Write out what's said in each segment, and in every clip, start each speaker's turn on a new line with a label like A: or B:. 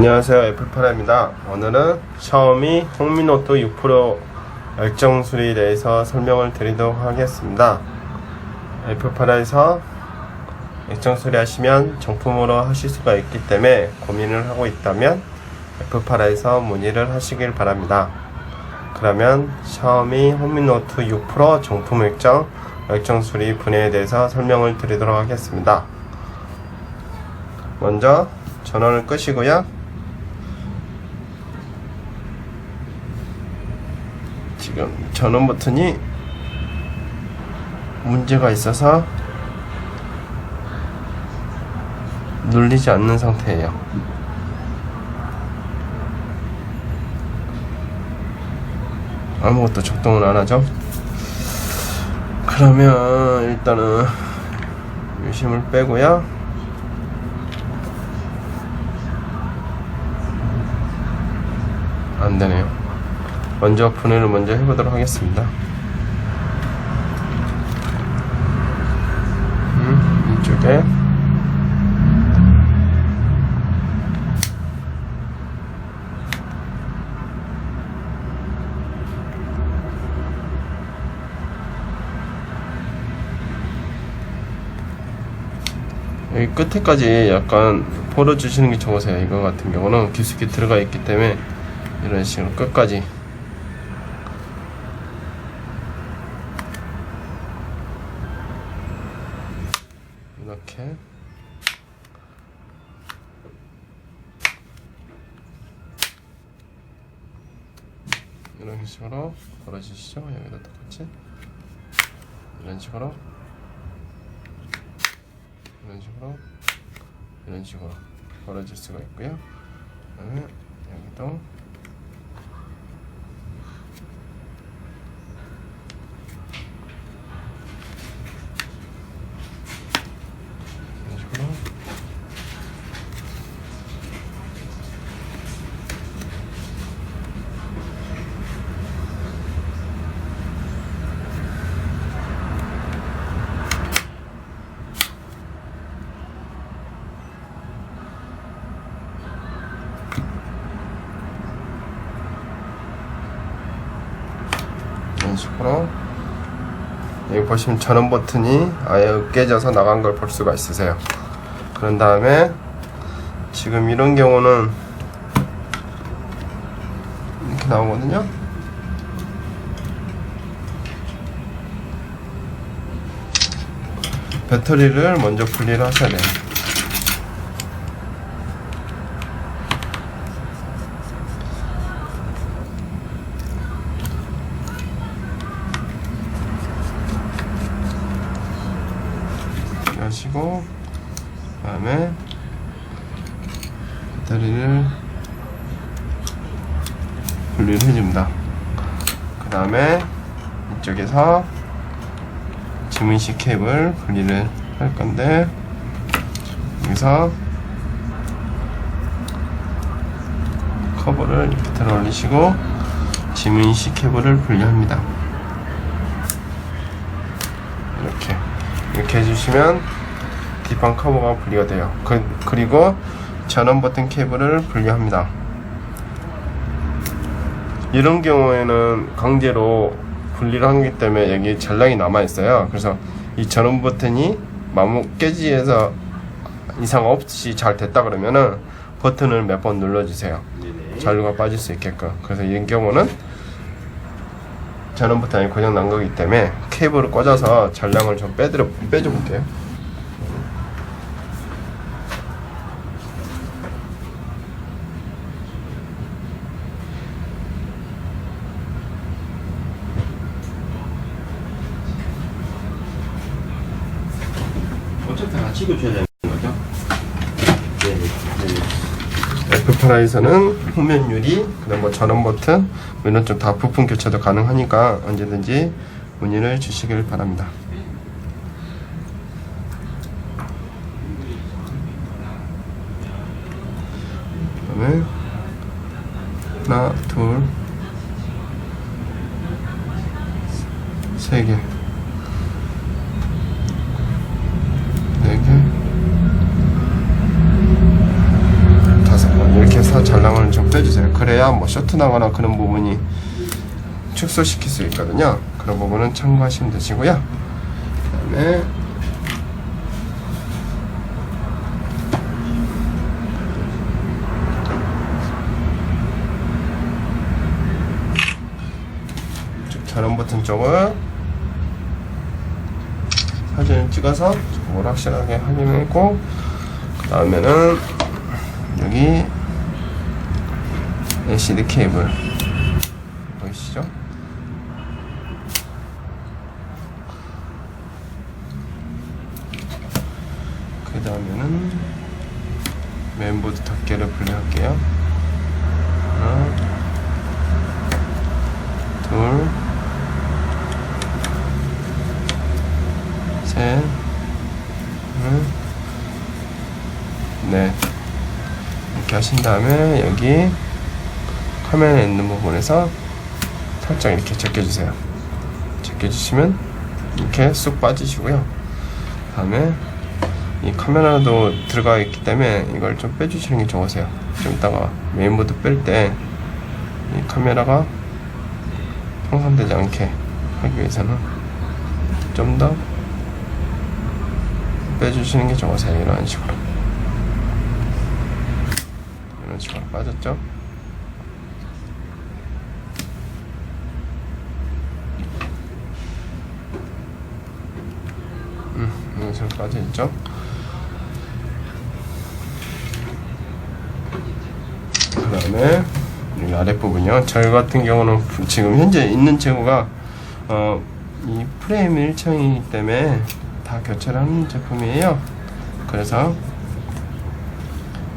A: 안녕하세요. 애플파라입니다. 오늘은 샤오미 홍미노트 6% 열정 수리에 대해서 설명을 드리도록 하겠습니다. 애플파라에서 열정 수리 하시면 정품으로 하실 수가 있기 때문에 고민을 하고 있다면 애플파라에서 문의를 하시길 바랍니다. 그러면 샤오미 홍미노트 6% 정품 열정 열정 수리 분해에 대해서 설명을 드리도록 하겠습니다. 먼저 전원을 끄시고요. 지금 전원 버튼이 문제가 있어서 눌리지 않는 상태예요. 아무것도 작동을 안 하죠. 그러면 일단은 유심을 빼고요. 안 되네요. 먼저 분해를 먼저 해보도록 하겠습니다. 음, 이쪽에 여기 끝에까지 약간 풀어주시는 게 좋으세요. 이거 같은 경우는 깊숙이 들어가 있기 때문에 이런 식으로 끝까지 이렇게. 이런 식으로 걸어주시죠 여기다 똑같이. 이런 식으로. 이런 식으로. 이런 식으로. 걸어줄 수가 있고요. 여기도 이런 식으로 식으로 여기 보시면 전원 버튼이 아예 깨져서 나간 걸 볼 수가 있으세요. 그런 다음에 지금 이런 경우는 이렇게 나오거든요. 배터리를 먼저 분리를 하셔야 돼요 하시고 그 다음에 배터리를 분리를 해줍니다. 그 다음에 이쪽에서 지문식 캡을 분리를 할 건데 여기서 커버를 이렇게 들어 올리시고 지문식 케이블을 분리합니다. 이렇게 이렇게 해주시면 뒷판 커버가 분리가 돼요. 그, 그리고 전원 버튼 케이블을 분리합니다. 이런 경우에는 강제로 분리를 하기 때문에 여기 전량이 남아 있어요. 그래서 이 전원 버튼이 마모 깨지에서 이상 없이 잘 됐다 그러면은 버튼을 몇 번 눌러주세요. 잔류가 빠질 수 있게끔. 그래서 이 경우는 전원 버튼이 고장 난 거기 때문에 케이블을 꽂아서 전량을 좀 빼드려 빼줘 볼게요.
B: 어차피 다 찍어줘야 되는 거죠?
A: 애플파라에서는 후면 유리, 그다음 뭐 전원 버튼 뭐 이런 좀다 부품 교체도 가능하니까 언제든지 문의를 주시길 바랍니다. 그다음에 하나, 둘, 세 개, 네 개, 다섯 번 이렇게 해서 그래야 뭐 셔트 나거나 그런 부분이 축소시킬 수 있거든요. 그런 부분은 참고하시면 되시고요. 그 다음에 쭉 전원 버튼 쪽을 사진을 찍어서 조금 확실하게 확인했고 그 다음에는 여기 LCD 케이블 보이시죠? 그 다음에는 멤버드 덮개를 분리할게요 하나 둘 셋, 넷, 네. 이렇게 하신 다음에 여기 카메라에 있는 부분에서 살짝 이렇게 제껴주세요. 제껴주시면 이렇게 쑥 빠지시고요. 다음에 이 카메라도 들어가 있기 때문에 이걸 좀 빼주시는 게 좋으세요. 좀 이따가 메인보드 뺄 때 이 카메라가 형성되지 않게 하기 위해서는 좀 더 빼주시는 게 좋으세요. 이런 식으로. 이런 식으로 빠졌죠? 음, 식으로 빠져있죠? 그 다음에 이 아랫부분이요. 저희 같은 경우는 지금 현재 있는 재고가 어, 이 프레임 일체이기 때문에 다 교체를 하는 제품이에요. 그래서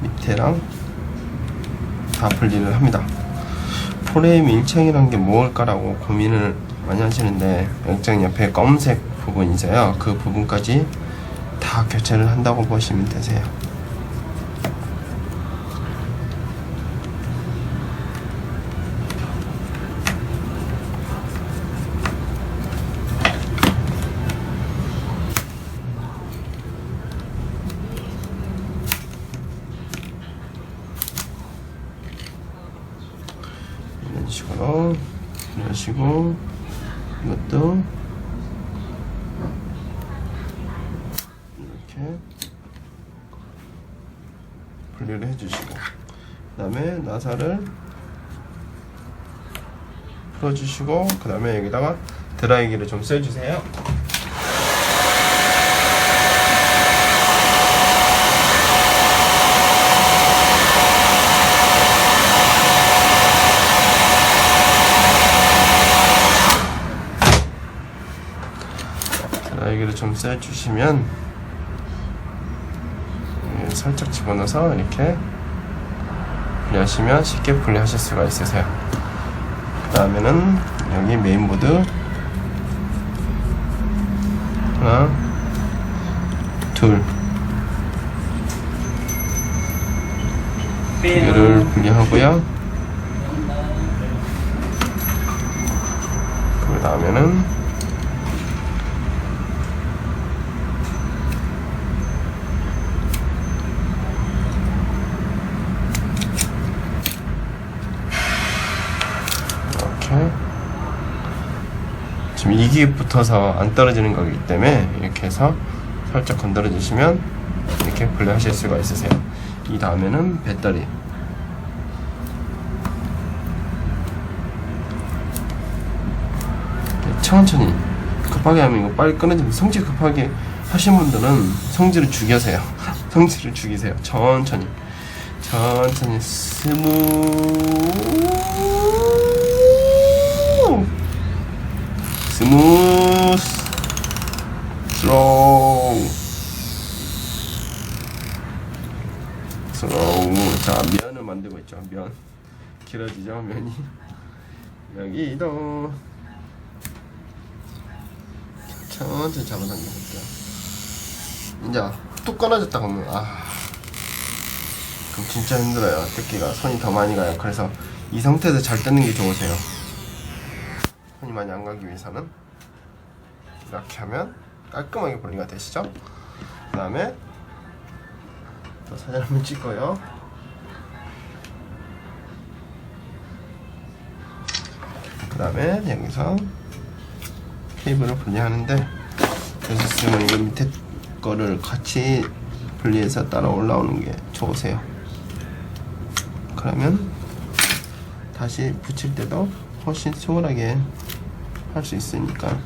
A: 밑에랑 다 분리를 합니다. 프레임 일체이란 게 뭘까라고 고민을 많이 하시는데 액정 옆에 검은색 부분 있어요. 그 부분까지 다 교체를 한다고 보시면 되세요. 이런 식으로 이런 식으로 이것도 이렇게 분리를 해주시고 그 나사를 풀어주시고 그 다음에 여기다가 드라이기를 좀 쐬주세요. 드라이기를 좀 쐬주시면 예, 살짝 집어넣어서 이렇게 분리하시면 쉽게 분리하실 수가 있으세요. 그 다음에는 여기 메인보드 하나 둘 얘를 분리하고요. 그 다음에는 이렇게 지금 이게 붙어서 안 떨어지는 거기 때문에 이렇게 해서 살짝 건드려 주시면 이렇게 분리하실 수가 있으세요. 이 다음에는 배터리. 천천히 급하게 하면 이거 빨리 끊어지면 성질 급하게 하신 분들은 성질을 죽여세요. 성질을 죽이세요. 천천히. 천천히 스무 스무스. 슬로우 슬로우 자 면을 만들고 있죠 면. 길어지죠 면이? 여기도 천천히 잡아당겨 볼게요 이제 뚝 끊어졌다 그러면. 아. 그럼 진짜 힘들어요. 뜯기가 손이 더 많이 가요. 그래서 이 상태에서 잘 뜯는 게 좋으세요 손이 많이 안 가기 위해서는 이렇게 하면 깔끔하게 분리가 되시죠 그 다음에 또 사진 한번 찍고요 다음에 여기서 케이블을 분리하는데 그래서 이거 밑에 거를 같이 분리해서 따라 올라오는 게 좋으세요. 그러면 다시 붙일 때도 훨씬 수월하게 할 수 있으니까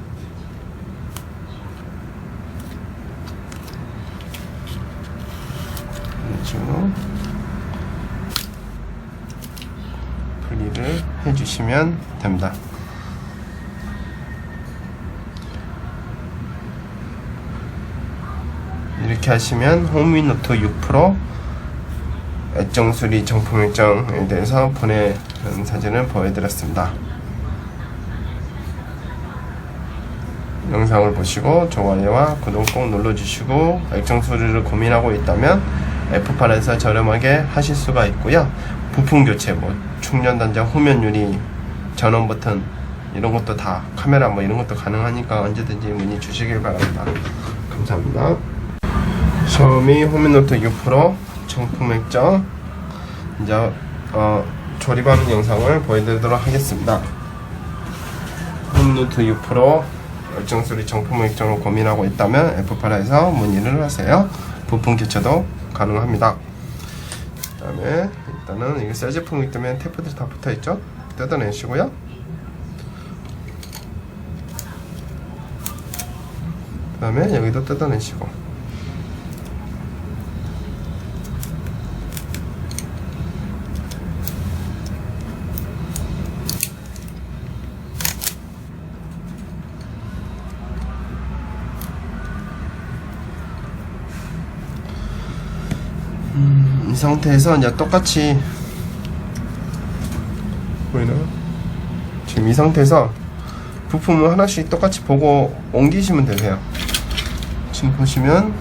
A: 식으로 분리를 해주시면 됩니다. 이렇게 하시면 홈미노트 6% 애정 수리 정품 일정에 대해서 보내는 사진을 보여드렸습니다. 영상을 보시고 좋아요와 구독 꼭 눌러주시고 액정 수리를 고민하고 있다면 F8에서 저렴하게 하실 수가 있고요. 부품 교체, 뭐 충전 단자, 후면 유리, 전원 버튼 이런 것도 다 카메라 뭐 이런 것도 가능하니까 언제든지 문의 주시길 바랍니다. 감사합니다. 샤오미 홈미노트 6% 정품 액정 이제 어, 조립하는 영상을 보여드리도록 하겠습니다. 홈미노트 6% 액정 수리 정품 액정을 고민하고 있다면 F8에서 문의를 하세요. 부품 교체도 가능합니다. 그 다음에 일단은 이게 새 제품이기 때문에 테이프들이 다 붙어 있죠. 뜯어내시고요. 그 다음에 여기도 뜯어내시고. 이 상태에서 이제 똑같이 보이나? 지금 이 상태에서 부품을 하나씩 똑같이 보고 옮기시면 되세요. 지금 보시면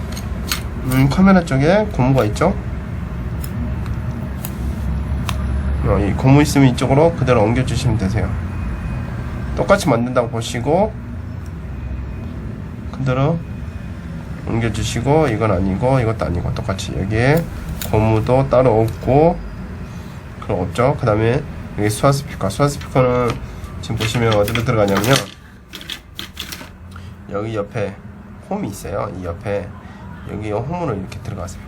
A: 음, 카메라 쪽에 고무가 있죠? 어, 이 고무 있으면 이쪽으로 그대로 옮겨주시면 되세요. 똑같이 만든다고 보시고 그대로 옮겨주시고 이건 아니고 이것도 아니고 똑같이 여기에 고무도 따로 없고 그럼 없죠? 그 다음에 여기 수화 스피커. 수화 스피커는 지금 보시면 어디로 들어가냐면요. 여기 옆에 홈이 있어요. 이 옆에. 여기 홈으로 이렇게 들어가세요.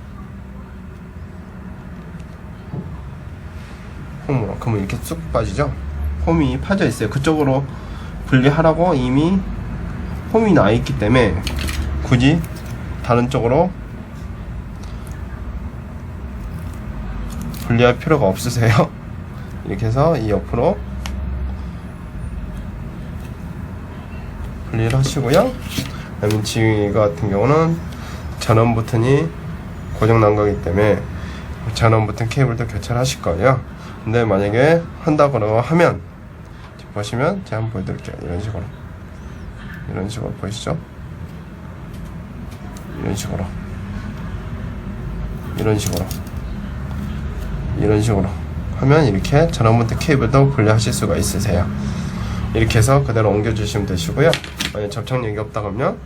A: 홈으로. 그러면 이렇게 쑥 빠지죠? 홈이 파져 있어요. 그쪽으로 분리하라고 이미 홈이 나 있기 때문에 굳이 다른 쪽으로 분리할 필요가 없으세요. 이렇게 해서 이 옆으로 분리를 하시고요. 이거 같은 경우는 전원 버튼이 고장난 거기 때문에 전원 버튼 케이블도 교체를 하실 거예요. 근데 만약에 한다고 하면 보시면 제가 한번 보여드릴게요. 이런 식으로 이런 식으로 보이시죠? 이런 식으로 이런 식으로 이런 식으로 하면 이렇게 전원부터 케이블도 분리하실 수가 있으세요. 이렇게 해서 그대로 옮겨주시면 되시고요. 만약 접착력이 없다 그러면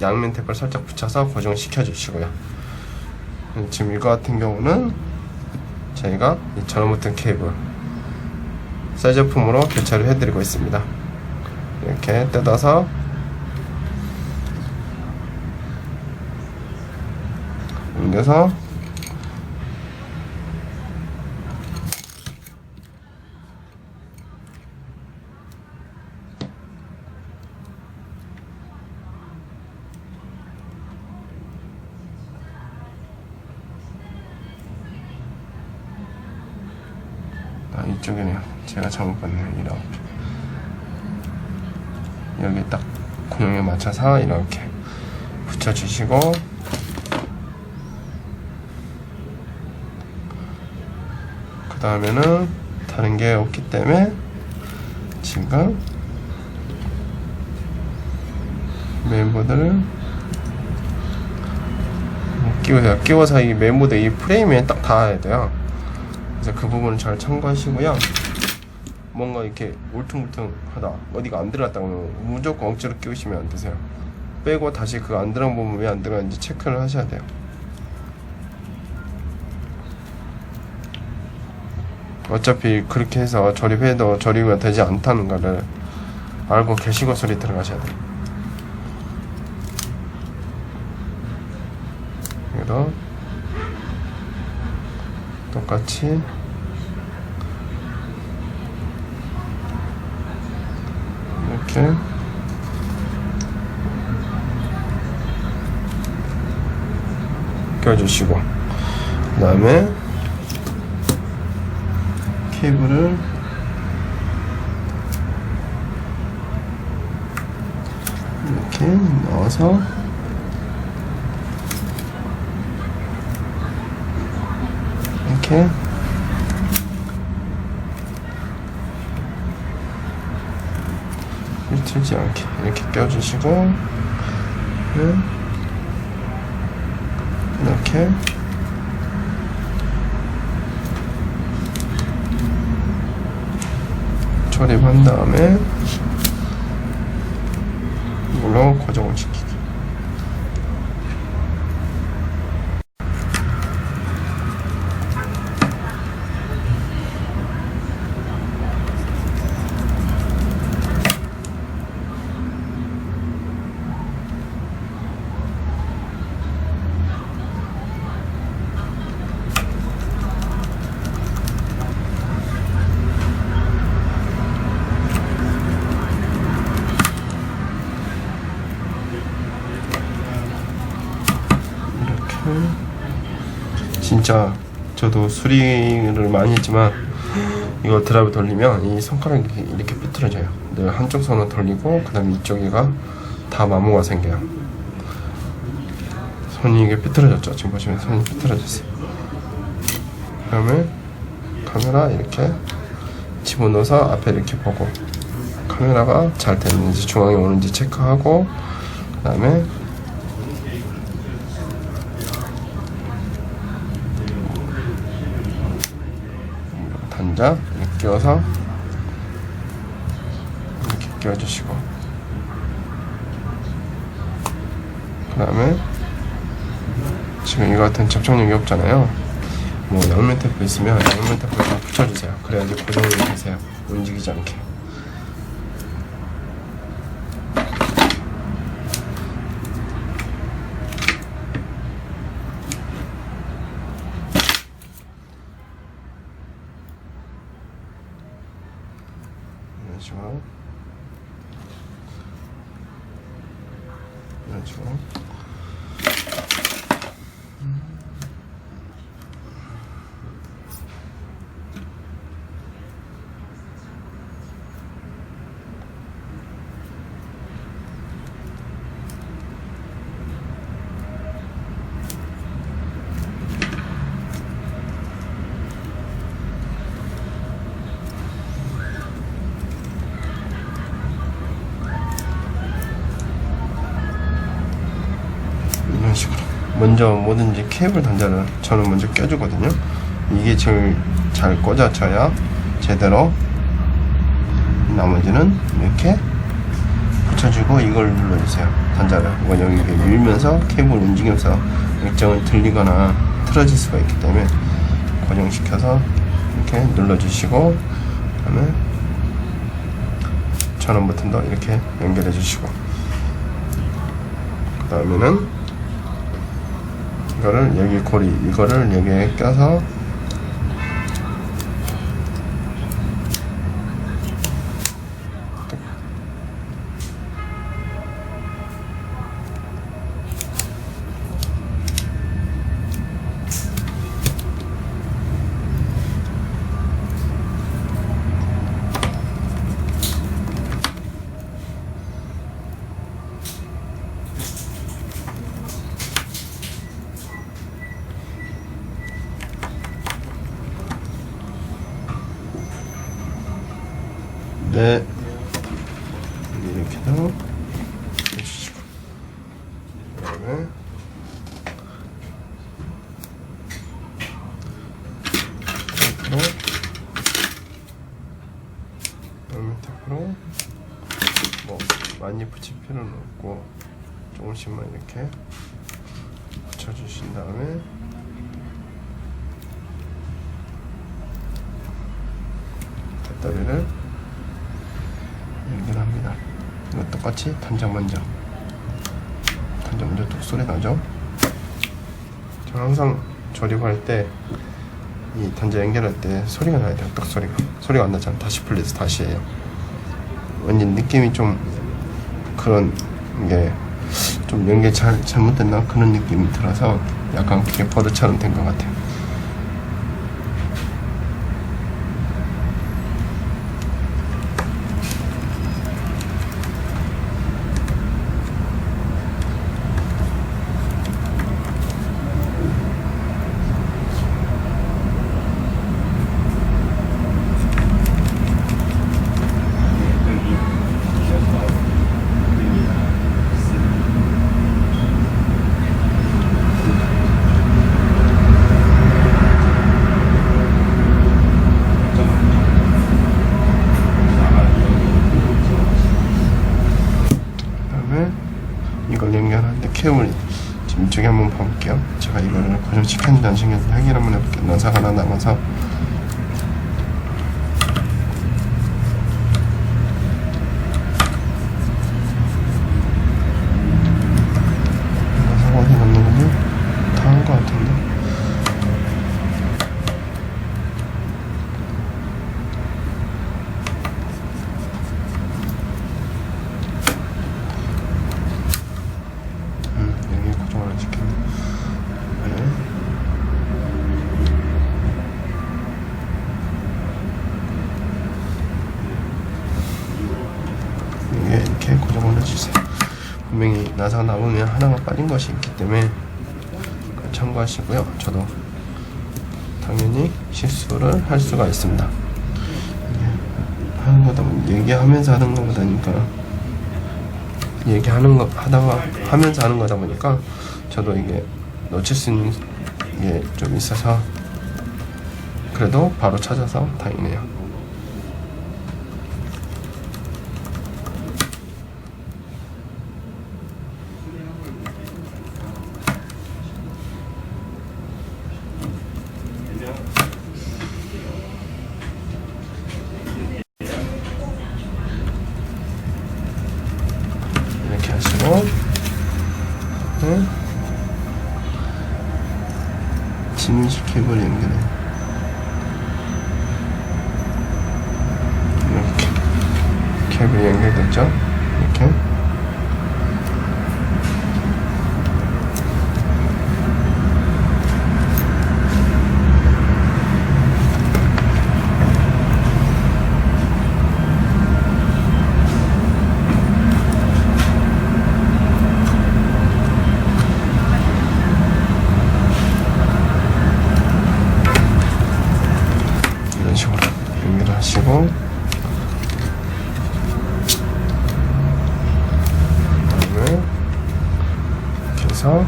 A: 양면 테이프를 살짝 붙여서 고정시켜 주시고요. 지금 이거 같은 경우는 저희가 이 전원부터 케이블 새 제품으로 교체를 해드리고 있습니다. 이렇게 뜯어서 옮겨서 아 이쪽이네요 제가 잘못 봤네요 이렇게 여기 딱 공용에 맞춰서 이렇게 붙여주시고 그 다음에는 다른 게 없기 때문에 지금 메인보드를 끼우세요. 끼워서 이 메인보드 이 프레임에 딱 닿아야 돼요. 그래서 그 부분을 잘 참고하시고요. 뭔가 이렇게 울퉁불퉁하다 어디가 안 들어갔다 그러면 무조건 억지로 끼우시면 안 되세요. 빼고 다시 그 안 들어간 부분 왜 안 들어갔는지 체크를 하셔야 돼요. 어차피 그렇게 해서 조립해도 조립이 되지 않다는 거를 알고 계시고 소리 들어가셔야 돼요. 여기도 똑같이. 이렇게. 껴주시고. 그 다음에 케이블을 이렇게 넣어서 이렇게. 틀지 않게 이렇게 껴주시고 네. 이렇게. 조립한 다음에 이걸로 고정을 시키기 이렇게 진짜 저도 수리를 많이 했지만 이거 드라이브 돌리면 이 손가락이 이렇게 삐뚤어져요. 늘 한쪽 손은 돌리고 그 다음에 이쪽에가 다 마모가 생겨요. 손이 이게 삐뚤어졌죠. 지금 보시면 손이 삐뚤어졌어요. 그 다음에 카메라 이렇게 집어넣어서 앞에 이렇게 보고 카메라가 잘 됐는지 중앙에 오는지 체크하고 그 다음에 이렇게 끼워서 이렇게 끼워주시고. 그 다음에 지금 이거 같은 접촉력이 없잖아요. 뭐 양면 테이프 있으면 양면 테이프 다 붙여주세요. 그래야지 고정이 되세요. 움직이지 않게 이런 식 식으로. 먼저 뭐든지 케이블 단자를 저는 먼저 껴주거든요. 이게 제일 잘 꽂아져야 제대로 나머지는 이렇게 붙여주고 이걸 눌러주세요. 단자를. 이건 이렇게 밀면서 케이블 움직이면서 액정을 들리거나 틀어질 수가 있기 때문에 고정시켜서 이렇게 눌러주시고 그다음에 전원 버튼도 이렇게 연결해 주시고 그 다음에는 이거를 여기 고리 이거를 여기에 껴서 네 이렇게도 해주시고 그다음에 테이프로 그다음에 테이프로 뭐 많이 붙일 필요는 없고 조금씩만 이렇게 붙여주신 다음에 배터리를 연결합니다. 이거 똑같이 단자 먼저 단자 먼저 뚝 소리 나죠? 저 항상 조립할 때 이 단자 연결할 때 소리가 나야 돼요. 딱 소리가 소리가 안 나잖아. 다시 풀려서 다시 해요. 왠지 느낌이 좀 그런 게 좀 연결 잘 잘못됐나 그런 느낌이 들어서 약간 버릇처럼 된 것 같아요. 그다음에 이걸 연결하는데 케이블 지금 이쪽에 한번 봐볼게요. 제가 이거를 고정시켰는지 안 시켰는지 확인 한번 해볼게요. 나사가 하나 남아서 나사가 어디 남는 거지? 다 한 거 같은데. 음, 여기 고정을 안 시켰네. 네. 이게 이렇게 고정을 해주세요. 분명히 나사가 남으면 하나가 빠진 것이 있기 때문에 참고하시고요. 저도 당연히 실수를 할 수가 있습니다. 하는 거다 보니 얘기하면서 하는 거보다니까 얘기하는 거 하다가 하면서 하는 거다 보니까 저도 이게 놓칠 수 있는 게 좀 있어서 그래도 바로 찾아서 다행이네요. 이렇게 하시고 네. 지문식 케이블 연결해 이렇게 케이블 연결됐죠? 이렇게 이런 식으로 연결을 하시고 그다음에 이렇게 해서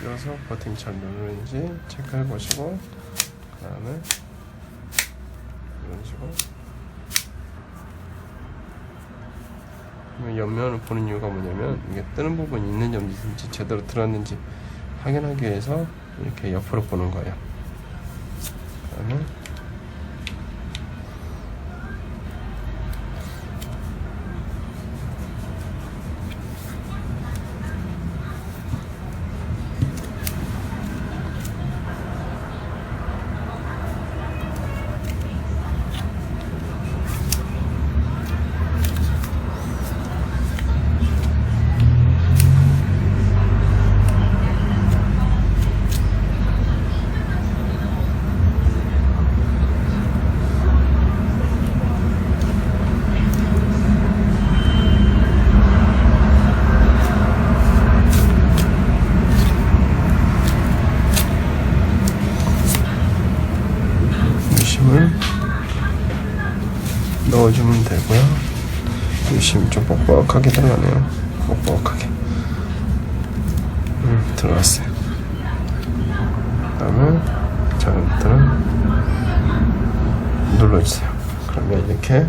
A: 끼워서 버튼 잘 누르는지 체크해 보시고 그 다음에 이런 식으로 그러면 옆면을 보는 이유가 뭐냐면 이게 뜨는 부분이 있는지 없는지 제대로 들었는지 확인하기 위해서 이렇게 옆으로 보는 거예요. 그다음 뻑뻑하게 들어가네요. 뻑뻑하게. 음, 들어갔어요. 그다음에 버튼을 눌러주세요. 그러면 이렇게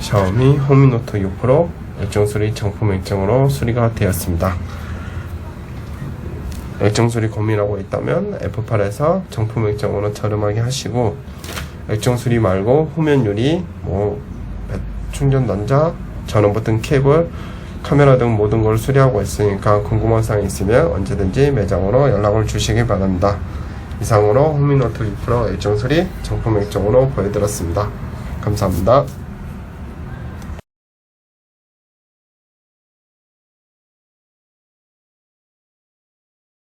A: 샤오미 호미노트 6 프로 액정 수리 정품 액정으로 수리가 되었습니다. 액정 수리 고민하고 있다면 F8에서 정품 액정으로 저렴하게 하시고 액정 수리 말고 후면 유리, 뭐 배- 충전 단자, 전원 버튼 케이블, 카메라 등 모든 걸 수리하고 있으니까 궁금한 사항 있으면 언제든지 매장으로 연락을 주시기 바랍니다. 이상으로 홈미노트 6프로 액정 수리 정품 액정으로 보여드렸습니다. 감사합니다.